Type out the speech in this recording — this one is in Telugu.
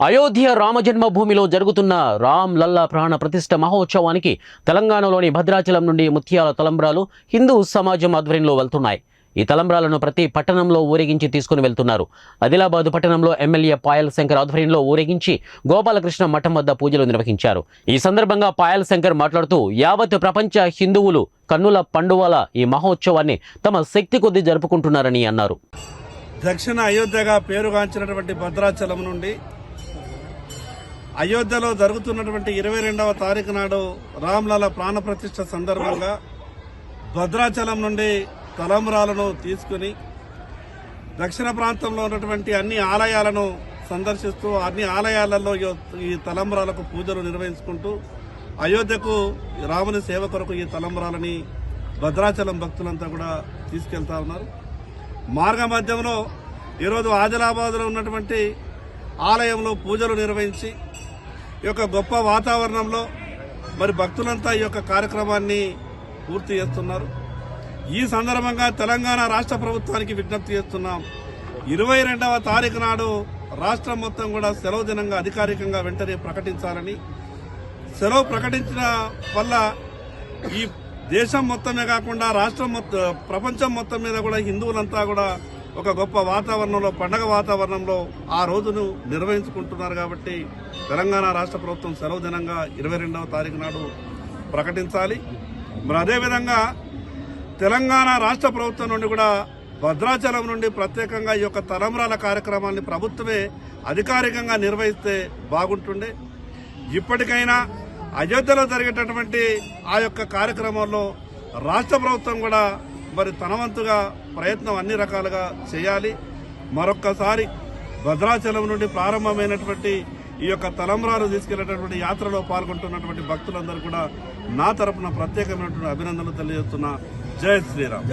అయోధ్య రామజన్మభూమిలో జరుగుతున్న రామ్ లల్లా ప్రాణ ప్రతిష్ఠ మహోత్సవానికి తెలంగాణలోని భద్రాచలం నుండి ముత్యాల తలంబ్రాలు హిందూ సమాజం ఆధ్వర్యంలో వెళ్తున్నాయి. ఈ తలంబ్రాలను ప్రతి పట్టణంలో ఊరేగించి తీసుకుని వెళ్తున్నారు. ఆదిలాబాదు పట్టణంలో ఎమ్మెల్యే పాయల్ శంకర్ ఆధ్వర్యంలో ఊరేగించి గోపాలకృష్ణ మఠం వద్ద పూజలు నిర్వహించారు. ఈ సందర్భంగా పాయల్ శంకర్ మాట్లాడుతూ యావత్ ప్రపంచ హిందువులు కన్నుల పండువల ఈ మహోత్సవాన్ని తమ శక్తి కొద్దీ జరుపుకుంటున్నారని అన్నారు. దక్షిణ అయోధ్యగా పేరుగాంచినటువంటి భద్రాచలం నుండి అయోధ్యలో జరుగుతున్నటువంటి ఇరవై రెండవ తారీఖు నాడు రామ్లల ప్రాణప్రతిష్ఠ సందర్భంగా భద్రాచలం నుండి తలంబరాలను తీసుకుని దక్షిణ ప్రాంతంలో ఉన్నటువంటి అన్ని ఆలయాలను సందర్శిస్తూ అన్ని ఆలయాలలో ఈ- ఈ తలంబరాలకు పూజలు నిర్వహించుకుంటూ అయోధ్యకు రాముని సేవ కొరకు ఈ తలంబరాలని భద్రాచలం భక్తులంతా కూడా తీసుకెళ్తా ఉన్నారు. మార్గ మధ్యంలో ఈరోజు ఆదిలాబాద్లో ఉన్నటువంటి ఆలయంలో పూజలు నిర్వహించి ఈ యొక్క గొప్ప వాతావరణంలో మరి భక్తులంతా ఈ యొక్క కార్యక్రమాన్ని పూర్తి చేస్తున్నారు. ఈ సందర్భంగా తెలంగాణ రాష్ట్ర ప్రభుత్వానికి విజ్ఞప్తి చేస్తున్నాం. ఇరవై రెండవ తారీఖు నాడు రాష్ట్రం మొత్తం కూడా సెలవు దినంగా అధికారికంగా వెంటనే ప్రకటించాలని. సెలవు ప్రకటించిన వల్ల ఈ దేశం మొత్తమే కాకుండా రాష్ట్రం మొత్తం ప్రపంచం మొత్తం మీద కూడా హిందువులంతా కూడా ఒక గొప్ప వాతావరణంలో పండగ వాతావరణంలో ఆ రోజును నిర్వహించుకుంటున్నారు కాబట్టి తెలంగాణ రాష్ట్ర ప్రభుత్వం సెలవు దినంగా ఇరవై రెండవ తారీఖు నాడు ప్రకటించాలి. మరి అదేవిధంగా తెలంగాణ రాష్ట్ర ప్రభుత్వం నుండి కూడా భద్రాచలం నుండి ప్రత్యేకంగా ఈ యొక్క తలంబరాల కార్యక్రమాన్ని ప్రభుత్వమే అధికారికంగా నిర్వహిస్తే బాగుంటుండే. ఇప్పటికైనా అయోధ్యలో జరిగేటటువంటి ఆ యొక్క కార్యక్రమంలో రాష్ట్ర ప్రభుత్వం కూడా మరి తనవంతుగా ప్రయత్నం అన్ని రకాలుగా చేయాలి. మరొక్కసారి భద్రాచలం నుండి ప్రారంభమైనటువంటి ఈ యొక్క తలంబ్రాలు తీసుకెళ్ళేటటువంటి యాత్రలో పాల్గొంటున్నటువంటి భక్తులందరూ కూడా నా తరపున ప్రత్యేకమైనటువంటి అభినందనలు తెలియజేస్తున్నా. జై శ్రీరామ్.